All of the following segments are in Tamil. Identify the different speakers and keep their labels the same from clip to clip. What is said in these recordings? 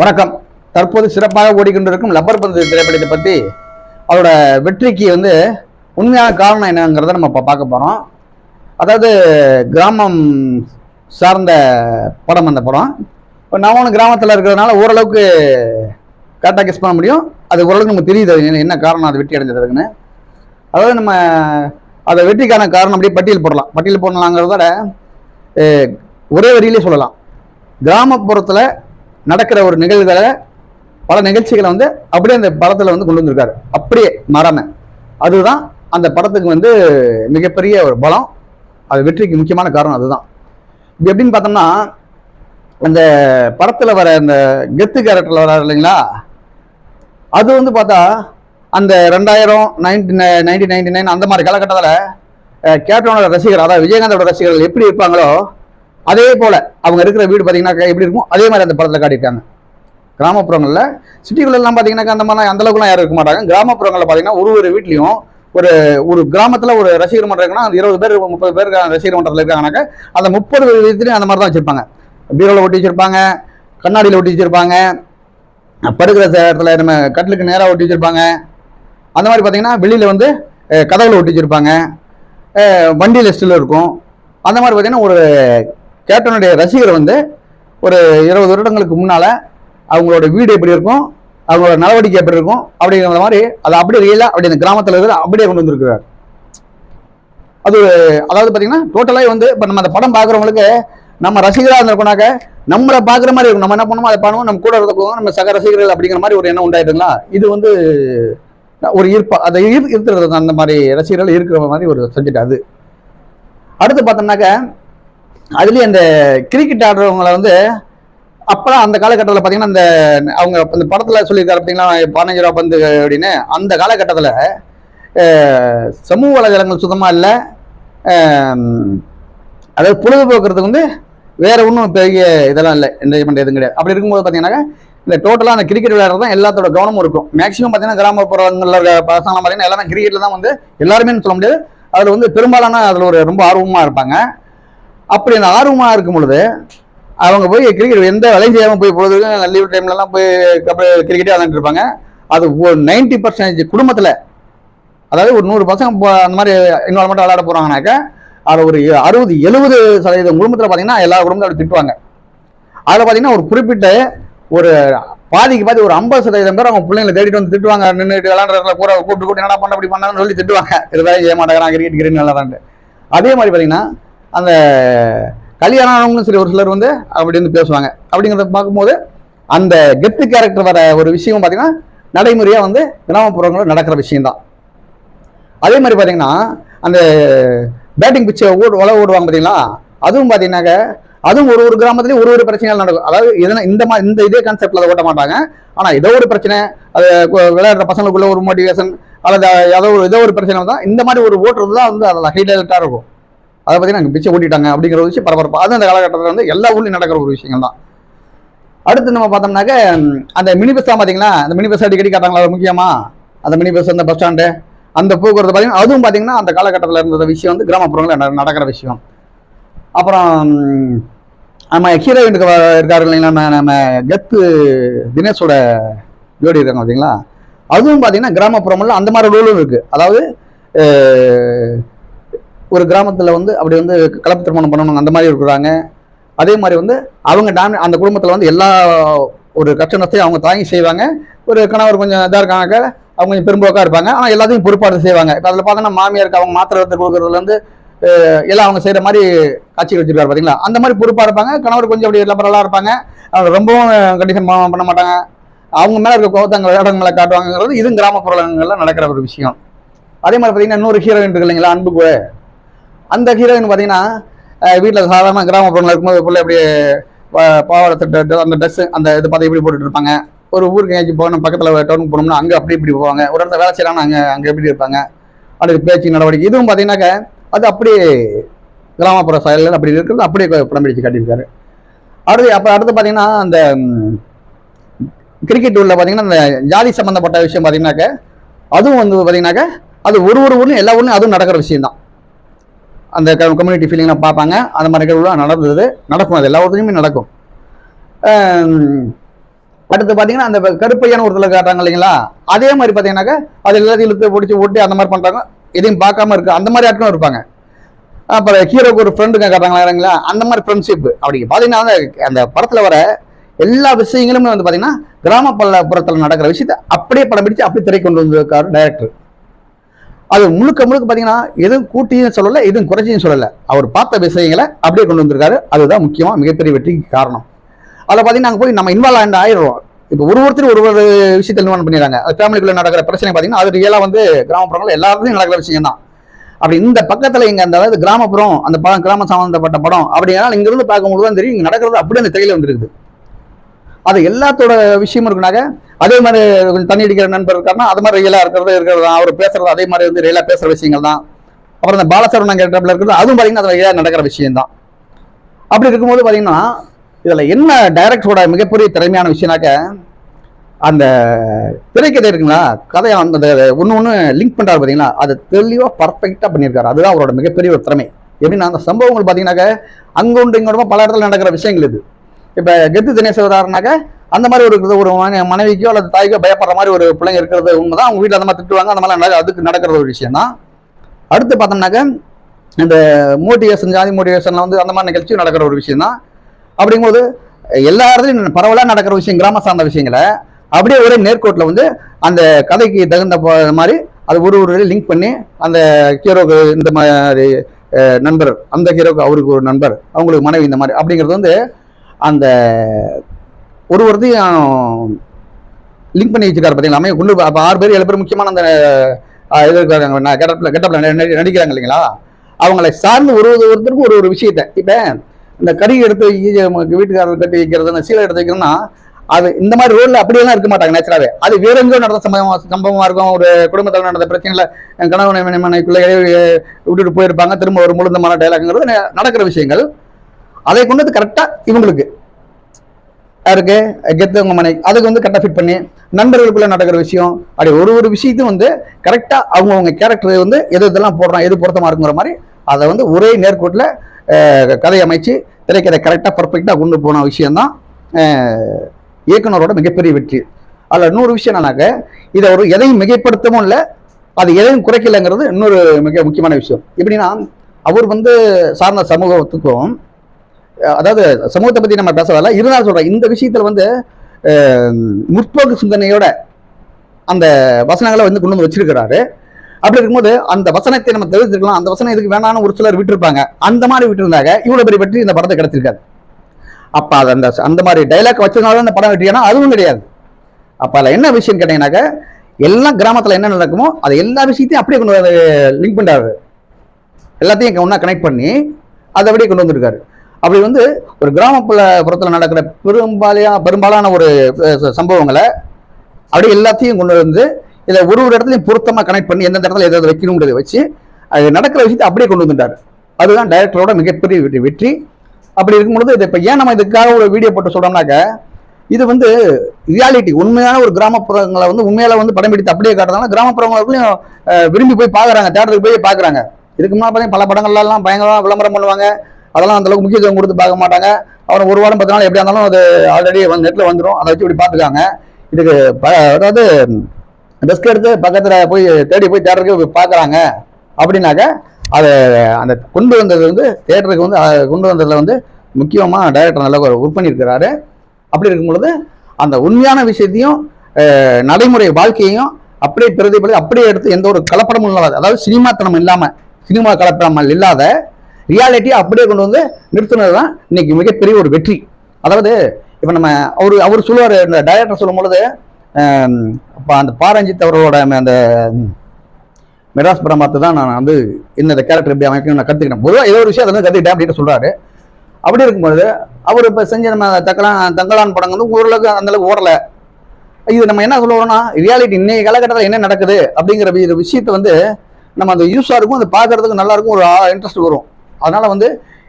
Speaker 1: வணக்கம். தற்போது சிறப்பாக ஓடிக்கொண்டிருக்கும் லப்பர் பந்து திரைப்படத்தை பற்றி அதோட வெற்றிக்கு வந்து உண்மையான காரணம் என்னங்கிறத நம்ம இப்போ பார்க்க போகிறோம் அதாவது கிராமம் சார்ந்த படம் அந்த படம். இப்போ நான் ஒன்று கிராமத்தில் இருக்கிறதுனால ஓரளவுக்கு கரெக்டாக கெஸ் பண்ண முடியும். அது ஓரளவுக்கு நமக்கு தெரியுது அது என்ன- காரணம் அது வெற்றி அடைஞ்சதுக்குன்னு அதாவது நம்ம அதை வெற்றிக்கான காரணம் அப்படியே பட்டியல் போடலாம். பட்டியல் போடலாங்கிறத விட, ஒரே வரியிலே சொல்லலாம். கிராமப்புறத்தில் நடக்கிற ஒரு நிகழ்வுகளை பல நிகழ்ச்சிகளை வந்து அப்படியே அந்த படத்தில் வந்து கொண்டு வந்திருக்காரு. அப்படியே மறாம. அதுதான் அந்த படத்துக்கு வந்து மிகப்பெரிய ஒரு பலம். அது வெற்றிக்கு முக்கியமான காரணம் அதுதான். இப்போ எப்படின்னு பார்த்தோம்னா அந்த படத்தில் வர அந்த கெத்து கேரக்டரில் வர இல்லைங்களா? அது வந்து பார்த்தா அந்த ரெண்டாயிரம் நைன்டி நைன்டீன் நைன்டி நைன் அந்த மாதிரி காலகட்டத்தில் கேப்டனோட ரசிகர் அதாவது விஜயகாந்தோட ரசிகர்கள் எப்படி இருப்பாங்களோ அதே போல அவங்க இருக்கிற வீடு பார்த்தீங்கன்னா எப்படி இருக்கும் அதே மாதிரி அந்த படத்தில் காட்டியிருக்காங்க. கிராமப்புறங்களில் சிட்டிக்குள்ளெல்லாம் பார்த்தீங்கன்னாக்கா அந்த மாதிரி அந்த அளவுக்குலாம் யாரும் இருக்க மாட்டாங்க. கிராமப்புறங்களில் பார்த்தீங்கன்னா ஒரு ஒரு வீட்லையும் ஒரு ஒரு கிராமத்தில் ஒரு ரசிகர் மன்றம் இருக்குன்னா அந்த இருபது பேர் முப்பது பேர் ரசிகர் மன்றத்தில் இருக்காங்கனாக்கா அந்த முப்பது வீட்லையும் அந்த மாதிரி தான் வச்சுருப்பாங்க. பீரோவில் ஒட்டி வச்சுருப்பாங்க கண்ணாடியில் ஒட்டி வச்சுருப்பாங்க படுக்கிற இடத்துல நம்ம கட்டிலுக்கு நேராக ஒட்டி வச்சுருப்பாங்க. அந்த மாதிரி பார்த்தீங்கன்னா வெளியில் வந்து அஹ், கதவுல ஒட்டி வச்சிருப்பாங்க. வண்டி லிஸ்ட்டில் இருக்கும். அந்த மாதிரி பார்த்தீங்கன்னா ஒரு கேப்டனுடைய ரசிகர் வந்து ஒரு இருபது வருடங்களுக்கு முன்னால் அவங்களோட வீடு எப்படி இருக்கும் அவங்களோட நடவடிக்கை எப்படி இருக்கும் அப்படிங்கிற மாதிரி அதை அப்படியே ரியலாக அப்படி அந்த கிராமத்தில் இருக்கிற அப்படியே கொண்டு வந்திருக்கிறார். அது அதாவது பார்த்தீங்கன்னா டோட்டலாக வந்து இப்போ நம்ம அந்த படம் பார்க்குறவங்களுக்கு நம்ம ரசிகராக இருந்திருக்கோனாக்க நம்மளை பார்க்குற மாதிரி இருக்கும். நம்ம என்ன பண்ணுவோம் அதை பண்ணுவோம். நம்ம கூட இருக்கோம் நம்ம சக ரசிகர்கள் அப்படிங்கிற மாதிரி ஒரு எண்ணம் உண்டாயிட்டுங்களா இது வந்து ஒரு ஈர்ப்பா. அதை ஈர் இருக்கிறது அந்த மாதிரி ரசிகர்கள் இருக்கிற மாதிரி ஒரு சப்ஜெக்ட் அது. அடுத்து பார்த்தோம்னாக்க அதுலேயும் அந்த கிரிக்கெட் ஆடுறவங்களை வந்து அப்பதான் அந்த காலகட்டத்தில் பார்த்தீங்கன்னா அந்த அவங்க அந்த படத்தில் சொல்லியிருக்காரு பார்த்தீங்கன்னா பதினஞ்சு ரூபா பந்து அப்படின்னு. அந்த காலகட்டத்தில் சமூக வலைதளங்கள் சுத்தமாக இல்லை. அதாவது பொழுதுபோக்குறதுக்கு வந்து வேற ஒன்றும் பெரிய இதெல்லாம் இல்லை என்டர்டைன்மெண்ட் எதுவும் கிடையாது. அப்படி இருக்கும்போது பார்த்தீங்கன்னா இந்த டோட்டலாக அந்த கிரிக்கெட் விளையாடுறது தான் எல்லாத்தோட கவனமும் இருக்கும். மேக்ஸிமம் பார்த்தீங்கன்னா கிராமப்புறங்களில் இருக்க பசங்க பார்த்தீங்கன்னா எல்லாமே கிரிக்கெட்டில் தான் வந்து எல்லாருமே சொல்ல முடியாது. அதில் வந்து பெரும்பாலான அதில் ஒரு ரொம்ப ஆர்வமாக இருப்பாங்க. அப்படி அந்த ஆர்வமாக இருக்கும் பொழுது அவங்க போய் கிரிக்கெட் எந்த வேலையும் செய்யாமல் போய் பொழுது லீவ் டைம்லலாம் போய் கபடி கிரிக்கெட்டே விளாண்டுட்டு இருப்பாங்க. அது ஒரு நைன்டி பர்சன்டேஜ் குடும்பத்தில் அதாவது ஒரு நூறு பசங்க அந்த மாதிரி இன்வால்மெண்ட் விளையாட போகிறாங்கனாக்கா அதில் ஒரு அறுபது எழுபது சதவீதம் குடும்பத்தில் பார்த்தீங்கன்னா எல்லா குடும்பத்தையும் அப்படி திட்டுவாங்க. அதில் பார்த்தீங்கன்னா ஒரு குறிப்பிட்ட ஒரு பாதிக்கு பாதி ஒரு ஐம்பது சதவீதம் பேர் அவங்க பிள்ளைங்களை தேடிட்டு வந்து திட்டுவாங்க. நின்றுட்டு விளாண்டுறதுல கூட கூப்பிட்டு கூப்பிட்டு என்னடா பண்ண அப்படி பண்ணான்னு சொல்லி திட்டுவாங்க. இது வேலை செய்ய மாட்டேங்கிறான் கிரிக்கெட் கிரிக்கெட் விளாட்றான்ட்டு அதே மாதிரி பார்த்தீங்கன்னா அந்த கல்யாணம் ஆனவங்களும் சரி ஒரு சிலர் வந்து அப்படி வந்து பேசுவாங்க. அப்படிங்கிறத பார்க்கும்போது அந்த கெத்து கேரக்டர் வர ஒரு விஷயம் பார்த்தீங்கன்னா நடைமுறையாக வந்து கிராமப்புறங்களில் நடக்கிற விஷயம்தான். அதே மாதிரி பார்த்தீங்கன்னா அந்த பேட்டிங் பிச்சை ஓடு உழவு ஓடுவாங்க பார்த்தீங்களா? அதுவும் பார்த்தீங்கன்னாக்க அதுவும் ஒரு ஒரு கிராமத்துலேயும் ஒரு ஒரு பிரச்சனைகள் நடக்கும். அதாவது எதனா இந்த மாதிரி இந்த இதே கான்செப்டில் அதை ஓட்ட மாட்டாங்க. ஆனால் ஏதோ ஒரு பிரச்சனை அது விளையாடுற பசங்களுக்குள்ள ஒரு மோட்டிவேஷன் அல்லது ஏதோ ஒரு ஏதோ ஒரு பிரச்சனை தான் இந்த மாதிரி ஒரு ஓட்டுறது தான் வந்து அதில் ஹைலைட்டாக இருக்கும். அதை பற்றி நாங்கள் பிச்சை ஓட்டிட்டாங்க அப்படிங்கிற ஒரு விஷயம் பரபரப்பு. அது அந்த காலகட்டத்தில் வந்து எல்லா ஊர்லையும் நடக்கிற ஒரு விஷயங்கள் தான் அடுத்து நம்ம பார்த்தோம்னாக்க அந்த மினி பஸ் தான் பார்த்தீங்களா அந்த மினி பஸ் அடிக்கடி காட்டாங்களா அது அந்த மினி பஸ் அந்த பஸ் ஸ்டாண்டு அந்த போக்குவரத்து பார்த்தீங்கன்னா அதுவும் பார்த்தீங்கன்னா அந்த காலகட்டத்தில் இருந்த விஷயம் வந்து கிராமப்புறங்களில் நடக்கிற விஷயம். அப்புறம் நம்ம ஹீரோயினுக்கு இருக்காரு இல்லைங்களா? நம்ம நம்ம கெத்து தினேஷோட ஜோடி இருக்காங்க பார்த்தீங்களா அதுவும் பார்த்தீங்கன்னா கிராமப்புறங்களில் அந்த மாதிரி ரூலும் இருக்குது அதாவது ஒரு கிராமத்தில் வந்து அப்படி வந்து கலப்பு திருமணம் பண்ணணும் அந்த மாதிரி இருக்கிறாங்க. அதே மாதிரி வந்து அவங்க டாமி அந்த குடும்பத்தில் வந்து எல்லா ஒரு கஷ்ட நஷ்டத்தையும் அவங்க தாங்கி செய்வாங்க. ஒரு கணவர் கொஞ்சம் இதாக இருக்காங்க. அவங்க கொஞ்சம் பெரும்போக்காக இருப்பாங்க. ஆனால் எல்லாத்தையும் பொறுப்பாடு செய்வாங்க. இப்போ அதில் பார்த்தோன்னா மாமியாருக்கு அவங்க மாத்திரை எடுத்து கொடுக்குறதுலேருந்து எல்லாம் அவங்க செய்கிற மாதிரி காட்சி வச்சிருக்காரு பார்த்தீங்களா அந்த மாதிரி பொறுப்பாக இருப்பாங்க. கணவர் கொஞ்சம் அப்படி லபரலாக இருப்பாங்க. அவங்க ரொம்பவும் கண்டிஷன் பண்ண மாட்டாங்க. அவங்க மேலே இருக்க கோபத்தை அங்கே விளையாடங்களை இதுவும் கிராமப்புறங்களில் நடக்கிற ஒரு விஷயம். அதே மாதிரி பார்த்தீங்கன்னா இன்னொரு ஹீரோயின் இருக்கு இல்லைங்களா? அன்புக்கு அந்த ஹீரோயின் பார்த்தீங்கன்னா வீட்டில் சாதாரண கிராமப்புறங்களில் இருக்கும்போது பிள்ளை அப்படியே பா- பாவாடை தட்டு அந்த ட்ரெஸ் அந்த இது பார்த்து இப்படி போட்டுட்டு இருப்பாங்க. ஒரு ஊருக்கு எங்கேயும் போகணும் பக்கத்தில் டவுனுக்கு போனோம்னா அங்கே அப்படி இப்படி போவாங்க. ஒரு இடத்துல வேலை செய்யறாங்க அங்கே அங்கே எப்படி இருப்பாங்க? அடுத்து பேச்சு நடவடிக்கை. இதுவும் பார்த்தீங்கன்னாக்க அது அப்படியே கிராமப்புற செயலில் அப்படி இருக்கிறது அப்படியே படம் பிடிச்சு காட்டியிருக்காரு. அடுத்து அப்போ அடுத்து பார்த்தீங்கன்னா அந்த கிரிக்கெட் உள்ள பார்த்தீங்கன்னா அந்த ஜாதி சம்மந்தப்பட்ட விஷயம் பார்த்தீங்கன்னாக்க அதுவும் வந்து பார்த்தீங்கன்னாக்க அது ஒரு ஒரு ஊர்லையும் எல்லா ஊர்லையும் அதுவும் நடக்கிற விஷயம் தான் அந்த கம்யூனிட்டி ஃபீலிங்லாம் பார்ப்பாங்க. அந்த மாதிரி நிகழ்வுலாம் நடந்தது நடக்கும். அது எல்லா ஊர்லேயுமே நடக்கும். அடுத்து பார்த்தீங்கன்னா அந்த கருப்பையான ஒருத்தர் காட்டுறாங்க இல்லைங்களா? அதே மாதிரி பார்த்தீங்கன்னாக்கா அது எல்லாத்தையும் இழுத்து பிடிச்சி ஓட்டி அந்த மாதிரி பண்ணுறாங்க எதையும் பார்க்காம இருக்கு அந்த மாதிரி ஆட்களும் இருப்பாங்க. அப்புறம் ஹீரோக்கு ஒரு ஃப்ரெண்டுங்க காட்டுறாங்களா இல்லைங்களா? அந்த மாதிரி ஃப்ரெண்ட்ஷிப் அப்படி பார்த்தீங்கன்னா அந்த- படத்தில் வர எல்லா விஷயங்களுமே வந்து பார்த்தீங்கன்னா கிராம நடக்கிற விஷயத்த அப்படியே படம் பிடிச்சு அப்படியே திரை கொண்டு வந்திருக்காரு டைரக்டர் அது முழுக்க முழுக்க பார்த்தீங்கன்னா எதுவும் கூட்டியும் சொல்லலை எதுவும் குறைச்சியும் சொல்லலை. அவர் பார்த்த விஷயங்களை அப்படியே கொண்டு வந்திருக்காரு. அதுதான் முக்கியமாக மிகப்பெரிய வெற்றிக்கு காரணம். அதில் பார்த்தீங்கன்னா அங்கே போய் நம்ம இன்வால்வ் ஆண்டு ஆயிடுறோம். இப்போ ஒரு ஒருத்தர் ஒரு ஒரு விஷயத்தில் இன்வால்வ் பண்ணிடுறாங்க. அது நடக்கிற பிரச்சனை பார்த்தீங்கன்னா அது ரியலாக வந்து கிராமப்புறங்கள் எல்லாத்தையும் நடக்கிற விஷயம் தான் அப்படி இந்த பக்கத்தில் இங்கே அந்த அதாவது கிராமப்புறம் அந்த படம் கிராம சம்மந்தப்பட்ட படம் அப்படிங்கிறனால இங்கிருந்து பார்க்கும்போது தான் தெரியும் இங்கே நடக்கிறது அப்படியே அந்த திரையில வந்துருக்குது. அது எல்லாத்தோட விஷயமும் இருக்குனாக்க அதே மாதிரி கொஞ்சம் தண்ணி அடிக்கிற நண்பர் இருக்காருன்னா அது மாதிரி ரியலாக இருக்கிறது இருக்கிறது தான். அவர் பேசுறது அதே மாதிரி வந்து ரியலாக பேசுகிற விஷயங்கள் தான். அப்புறம் இந்த பாலசரவணன் கேட்டப்பில் இருக்கிறது அதுவும் பார்த்தீங்கன்னா அது ரியலாக நடக்கிற விஷயம் தான். அப்படி இருக்கும்போது பார்த்தீங்கன்னா இதில் என்ன டைரக்டரோட மிகப்பெரிய திறமையான விஷயம்னாக்க அந்த திரைக்கதை இருக்குங்களா? கதையை அந்த ஒன்று ஒன்று லிங்க் பண்ணுறாரு பார்த்தீங்களா அதை தெளிவாக பர்ஃபெக்டாக பண்ணியிருக்காரு. அதுதான் அவரோட மிகப்பெரிய ஒரு திறமை. எப்படின்னா அந்த சம்பவங்கள் பார்த்தீங்கன்னாக்க அங்கே உண்டு இங்கே பல இடத்துல நடக்கிற விஷயங்கள் இது. இப்போ கெத்து தினேஷ் வராருனாக்க அந்த மாதிரி ஒரு ஒரு மனைவிக்கோ அல்லது தாய்க்கோ பயப்படுற மாதிரி ஒரு பிள்ளைங்க இருக்கிறது உண்மைதான். அவங்க வீட்டில் அந்த மாதிரி திட்டுவாங்க. அந்த மாதிரி அதுக்கு நடக்கிற ஒரு விஷயம் தான் அடுத்து பார்த்தோம்னாக்க இந்த மோட்டிவேஷன் ஜாதி மோட்டிவேஷனில் வந்து அந்த மாதிரி நிகழ்ச்சி நடக்கிற ஒரு விஷயம் தான் அப்படிங்கும்போது எல்லா இடத்துலையும் பரவலாக நடக்கிற விஷயம் கிராம சார்ந்த விஷயங்களை அப்படியே ஒரே நேர்கோட்டில் வந்து அந்த கதைக்கு தகுந்த மாதிரி அது ஒரு ஒரு லிங்க் பண்ணி அந்த ஹீரோக்கு இந்த மாதிரி நண்பர் அந்த ஹீரோக்கு அவருக்கு ஒரு நண்பர் அவங்களுக்கு மனைவி இந்த மாதிரி அப்படிங்கிறது வந்து அந்த ஒரு ஒருத்தையும் லிங்க் பண்ணி வச்சிருக்காரு பார்த்தீங்களா அமைய கொண்டு அப்போ ஆறு பேர் ஏழு பேர் முக்கியமான அந்த இது இருக்காங்க கெட்டப்பில் கெட்டப்பில் நடிக்கிறாங்க இல்லைங்களா? அவங்களை சார்ந்து ஒரு ஒரு ஒருத்தருக்கும் ஒரு ஒரு விஷயத்தை. இப்போ இந்த கறி எடுத்து வைக்க, வீட்டுக்காரர் கட்டி வைக்கிறது அந்த சீலை எடுத்து வைக்கிறோம்னா அது இந்த மாதிரி ரோட்ல அப்படியெல்லாம் இருக்க மாட்டாங்க நேச்சுராகவே அது வேற எங்கேயோ நடந்த சம்பவம் சம்பவமாக இருக்கும். ஒரு குடும்பத்தில் நடந்த பிரச்சனையில் என் கணவன் மனைக்குள்ள விட்டுட்டு போயிருப்பாங்க. திரும்ப ஒரு முழுந்தமான டைலாக்ங்கிறது நடக்கிற விஷயங்கள். அதை கொண்டு வந்து கரெக்டாக இவங்களுக்கு. யாருக்கு? கெத்தவங்க மனை அதுக்கு வந்து கரெக்டாக ஃபிட் பண்ணி நண்பர்களுக்குள்ளே நடக்கிற விஷயம் அப்படி ஒரு ஒரு விஷயத்தையும் வந்து கரெக்டாக அவங்கவுங்க கேரக்டர் வந்து எது இதெல்லாம் போடுறான் எது பொருத்தமா இருக்குங்கிற மாதிரி அதை வந்து ஒரே நேர்கோட்டில் கதை அமைச்சு திரைக்கதை கரெக்டாக பர்ஃபெக்டாக கொண்டு போன விஷயந்தான் இயக்குனரோட மிகப்பெரிய வெற்றி. அதில் இன்னொரு விஷயம் என்னன்னாக்க இதை ஒரு எதையும் மிகைப்படுத்தவும் இல்லை அது எதையும் குறைக்கலைங்கிறது இன்னொரு மிக முக்கியமான விஷயம். எப்படின்னா அவர் வந்து சார்ந்த சமூகத்துக்கும் அதாவது சமூகத்தை பற்றி நம்ம பேசுறதால இருந்தாலும் சொல்கிறேன் இந்த விஷயத்தில் வந்து முற்போக்கு சிந்தனையோட அந்த வசனங்களை வந்து கொண்டு வந்து வச்சிருக்கிறாரு. அப்படி இருக்கும்போது அந்த வசனத்தை நம்ம தெரிவிச்சிருக்கலாம் அந்த வசனம் இதுக்கு வேணாம்னு ஒரு சிலர் விட்டுருப்பாங்க. அந்த மாதிரி விட்டுருந்தாங்க. இவ்வளவு பெரிய வெற்றி இந்த படத்தை கிடைச்சிருக்காது. அப்ப அது அந்த அந்த மாதிரி டைலாக் வச்சதுனால அந்த படம் வெற்றியானா அதுவும் கிடையாது. அப்ப அதுல என்ன விஷயம் கேட்டீங்கன்னாக்க எல்லா கிராமத்துல என்ன நடக்குமோ அது எல்லா விஷயத்தையும் அப்படியே கொண்டு லிங்க் பண்ணுறாரு எல்லாத்தையும் ஒன்றா கனெக்ட் பண்ணி அதை அப்படியே கொண்டு வந்திருக்காரு. அப்படி வந்து ஒரு கிராமப்புற புறத்தில் நடக்கிற பெரும்பாலியா பெரும்பாலான ஒரு சம்பவங்களை அப்படியே எல்லாத்தையும் கொண்டு வந்து இதை ஒரு ஒரு இடத்துலையும் பொருத்தமாக கனெக்ட் பண்ணி எந்தெந்த இடத்துல எதாவது வைக்கணுங்கிறத வச்சு அது நடக்கிற விஷயத்தை அப்படியே கொண்டு வந்துட்டார். அதுதான் டைரக்டரோட மிகப்பெரிய வெற்றி வெற்றி. அப்படி இருக்கும்பொழுது இதை இப்போ ஏன் நம்ம இதுக்காக ஒரு வீடியோ போட்டு சொல்கிறோம்னாக்க இது வந்து ரியாலிட்டி உண்மையான ஒரு கிராமப்புறங்களை வந்து உண்மையில வந்து படம் பிடித்து அப்படியே காட்டுறதுனால கிராமப்புறங்களுக்கும் விரும்பி போய் பார்க்குறாங்க தேட்டருக்கு போய் பார்க்குறாங்க. இதுக்கு முன்னாடி பார்த்தீங்கன்னா பல படங்கள்லாம் பயங்கரமாக விளம்பரம் பண்ணுவாங்க. அதெல்லாம் அந்தளவுக்கு முக்கியத்துவம் கொடுத்து பார்க்க மாட்டாங்க. அப்புறம் ஒரு வாரம் பத்து நாள் எப்படியா இருந்தாலும் அது ஆல்ரெடி வந்து நெட்டில் வந்துடும் அதை வச்சு இப்படி பார்த்துக்காங்க. இதுக்கு ப- அதாவது ரிஸ்க் எடுத்து பக்கத்தில் போய் தேடி போய் தேட்டருக்கு பார்க்குறாங்க. அப்படின்னாக்க அதை அந்த கொண்டு வந்தது வந்து தேட்டருக்கு வந்து கொண்டு வந்ததில் வந்து முக்கியமாக டைரக்டர் நல்லா ஒர்க் பண்ணியிருக்கிறாரு. அப்படி இருக்கும் பொழுது அந்த உண்மையான விஷயத்தையும் நடைமுறை வாழ்க்கையையும் அப்படியே பிரதிபலி அப்படியே எடுத்து எந்த ஒரு கலப்படமும் இல்லாத அதாவது சினிமாத்தனம் இல்லாமல் சினிமா கலப்படம் இல்லாத ரியாலிட்டியை அப்படியே கொண்டு வந்து நிறுத்தினது தான் இன்னைக்கு மிகப்பெரிய ஒரு வெற்றி. அதாவது இப்போ நம்ம அவர் அவர் சொல்லுவார் இந்த டைரக்டர் சொல்லும் பொழுது அந்த பாரஞ்சித் அவர்களோட அந்த மெட்ராஸ் பிரமாத்து தான் நான் வந்து இந்த கேரக்டர் எப்படி அமைக்கணும் நான் கற்றுக்கிட்டேன் பொதுவாக ஏதோ ஒரு விஷயம் அதில் கற்றுக்கிட்டேன் அப்படின்னு சொல்கிறாரு அப்படி இருக்கும்போது அவர் இப்போ செஞ்ச நம்ம தக்கலான் தங்கலான் படம் வந்து ஓரளவுக்கு அந்தளவுக்கு ஓடலை. இது நம்ம என்ன சொல்லுவோம்னா ரியாலிட்டி இன்னைய காலகட்டத்தில் என்ன நடக்குது அப்படிங்கிற விஷயத்தை வந்து நம்ம அந்த யூஸாக இருக்கும் அது பார்க்கறதுக்கு நல்லா இருக்கும் ஒரு இன்ட்ரெஸ்ட் வரும். அதனால வந்து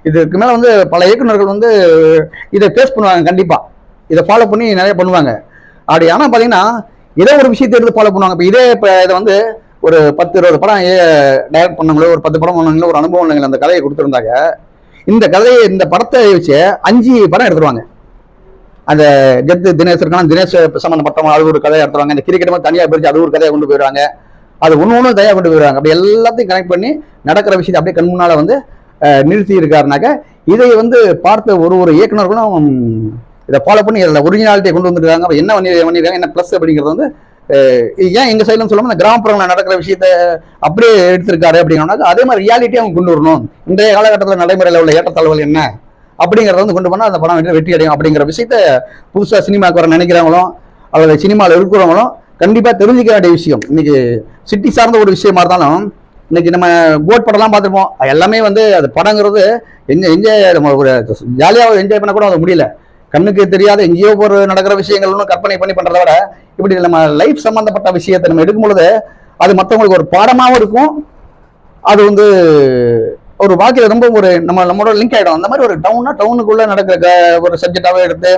Speaker 1: இதுக்கு மேலே வந்து பல இயக்குனர்கள் வந்து இதை ஃபேஸ் பண்ணுவாங்க கண்டிப்பாக இதை ஃபாலோ பண்ணி நிறைய பண்ணுவாங்க. அப்படி ஆனால் பார்த்தீங்கன்னா ஏதோ ஒரு விஷயத்தை எடுத்து ஃபாலோ பண்ணுவாங்க. இப்போ இதே இப்போ இதை வந்து ஒரு பத்து இருபது படம் ஏ டைரக்ட் பண்ணவங்களோ ஒரு பத்து படம் பண்ணவங்களோ ஒரு அனுபவம் இல்லைங்களா அந்த கதையை கொடுத்துருந்தாங்க. இந்த கதையை இந்த படத்தை வச்சு அஞ்சு படம் எடுத்துருவாங்க. அந்த கெத்து தினேஷ் இருக்கான தினேஷ் சம்மந்தப்பட்டவங்க அது ஒரு கதையை எடுத்துருவாங்க. இந்த கிரிக்கெட் மாதிரி தனியாக பிரிச்சு அது ஒரு கதையை கொண்டு போயிடுவாங்க. அது ஒன்று ஒன்று தனியாக கொண்டு போயிடுவாங்க. அப்படி எல்லாத்தையும் கனெக்ட் பண்ணி நடக்கிற விஷயத்தை அப்படியே கண் முன்னால் வந்து நிறுத்தி இருக்காருனாக்க இதை வந்து பார்த்த ஒரு ஒரு இயக்குநர்களும் இதை ஃபாலோ பண்ணி இதில் ஒரிஜினாலிட்டியை கொண்டு வந்துருக்காங்க. என்ன பண்ணி பண்ணிருக்காங்க? என்ன ப்ளஸ் அப்படிங்கிறது வந்து ஏன் எங்கள் சைடில் சொல்லாமல் இந்த கிராமப்புறங்களில் நடக்கிற விஷயத்த அப்படியே எடுத்திருக்காரு அப்படின்னாக்க அதே மாதிரி ரியாலிட்டியை அவங்க கொண்டு வரணும். இன்றைய காலகட்டத்தில் நடைமுறையில் உள்ள ஏற்றத்தாழ்வுகள் என்ன? அப்படிங்கிறத வந்து கொண்டு போனால் அந்த படம் வெற்றி அடையும் அப்படிங்கிற விஷயத்த புதுசாக சினிமாக்கு வர நினைக்கிறவங்களும் அல்லது சினிமாவில் இருக்கிறவங்களும் கண்டிப்பாக தெரிஞ்சுக்க வேண்டிய விஷயம். இன்னைக்கு சிட்டி சார்ந்த ஒரு விஷயமா இருந்தாலும் இன்னைக்கு நம்ம போட் படம்லாம் பார்த்துருப்போம். எல்லாமே வந்து அது படங்கிறது எங்க என்ஜாய் நம்ம ஒரு ஜாலியாக என்ஜாய் பண்ண கூட அது முடியல. கண்ணுக்கு தெரியாத எங்கேயோ ஒரு நடக்கிற விஷயங்கள் ஒன்றும் கற்பனை பண்ணி பண்ணுறத விட இப்படி நம்ம லைஃப் சம்மந்தப்பட்ட விஷயத்தை நம்ம எடுக்கும் பொழுது அது மற்றவங்களுக்கு ஒரு பாடமாகவும் இருக்கும். அது வந்து ஒரு வாழ்க்கையில ரொம்ப ஒரு நம்ம நம்மளோட லிங்க் ஆகிடும் அந்த மாதிரி ஒரு டவுனாக டவுனுக்குள்ளே நடக்கிற க- ஒரு சப்ஜெக்டாகவே எடுத்து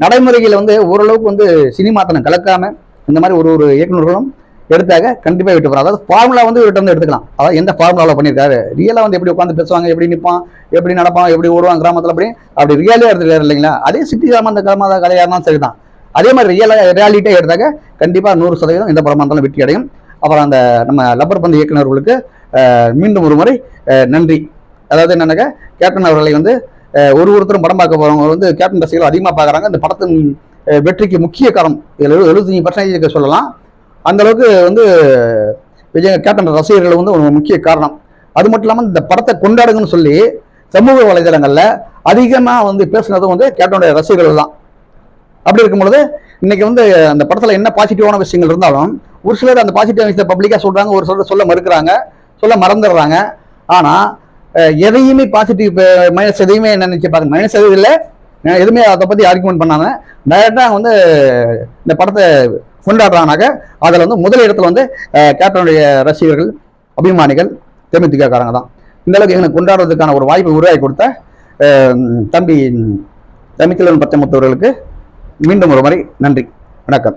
Speaker 1: நடைமுறைகளை வந்து ஓரளவுக்கு வந்து சினிமாத்தனை கலக்காமல் இந்த மாதிரி ஒரு ஒரு இயக்குநர்களும் எடுத்தாக்க கண்டிப்பாக விட்டு போகிறோம் அதாவது ஃபார்முலா வந்து இவர்கிட்ட வந்து எடுத்துக்கலாம். அதாவது எந்த ஃபார்முலாவில் பண்ணியிருக்காரு? ரியலாக வந்து எப்படி உட்காந்து பேசுவாங்க? எப்படி நிற்பான் எப்படி நடப்பான்? எப்படி ஓடுவான்? கிராமத்தில் அப்படி அப்படி ரியாலியா எடுத்துக்காரு இல்லைங்களா? அதே சிட்டி கிராம கிராம கதையாக இருந்தாலும் சரிதான். அதே மாதிரி ரியலாக ரியாலிட்டியாக எடுத்தாக்க கண்டிப்பாக நூறு சதவீதம் எந்த படமாக இருந்தாலும் வெற்றி அடையும். அப்புறம் அந்த நம்ம லப்பர் பந்து இயக்குநர்களுக்கு மீண்டும் ஒரு முறை நன்றி. அதாவது என்னென்னாக்கா கேப்டன் அவர்களை வந்து ஒரு ஒருத்தரும் படம் பார்க்க போகிறவங்க வந்து கேப்டன் ரசிகர்கள் அதிகமாக பார்க்குறாங்க. அந்த படத்தின் வெற்றிக்கு முக்கிய காரணம் இதில் எழுபத்தஞ்சு பர்சன்டேஜ் சொல்லலாம். அந்த அளவுக்கு வந்து விஜய் கேப்டன் ரசிகர்கள் வந்து ஒரு முக்கிய காரணம். அது மட்டும் இல்லாமல் இந்த படத்தை கொண்டாடுங்கன்னு சொல்லி சமூக வலைதளங்களில் அதிகமாக வந்து பேசுனதும் வந்து கேப்டனுடைய ரசிகர்கள் தான். அப்படி இருக்கும்பொழுது இன்னைக்கு வந்து அந்த படத்தில் என்ன பாசிட்டிவான விஷயங்கள் இருந்தாலும் ஒரு சிலர் அந்த பாசிட்டிவ் விஷயத்தை பப்ளிக்காக சொல்கிறாங்க ஒரு சிலர் சொல்ல மறுக்கிறாங்க சொல்ல மறந்துடுறாங்க. ஆனால் எதையுமே பாசிட்டிவ் மைனஸ் எதையுமே என்ன நினைச்சு பாருங்க. மைனஸ் எதுவும் இல்லை. எதுவுமே அதை பற்றி ஆர்குமெண்ட் பண்ணாங்க டைரெக்டாக வந்து இந்த படத்தை கொண்டாடுறானாக்க அதில் வந்து முதல் இடத்துல வந்து கேப்டனுடைய ரசிகர்கள் அபிமானிகள் தேமுதிகக்காரங்க தான். இந்த அளவுக்கு எங்களுக்கு கொண்டாடுறதுக்கான ஒரு வாய்ப்பை உருவாக்கி கொடுத்த தம்பி தமிழ்கிழன் பச்சைமுத்தவர்களுக்கு மீண்டும் ஒரு முறை நன்றி வணக்கம்.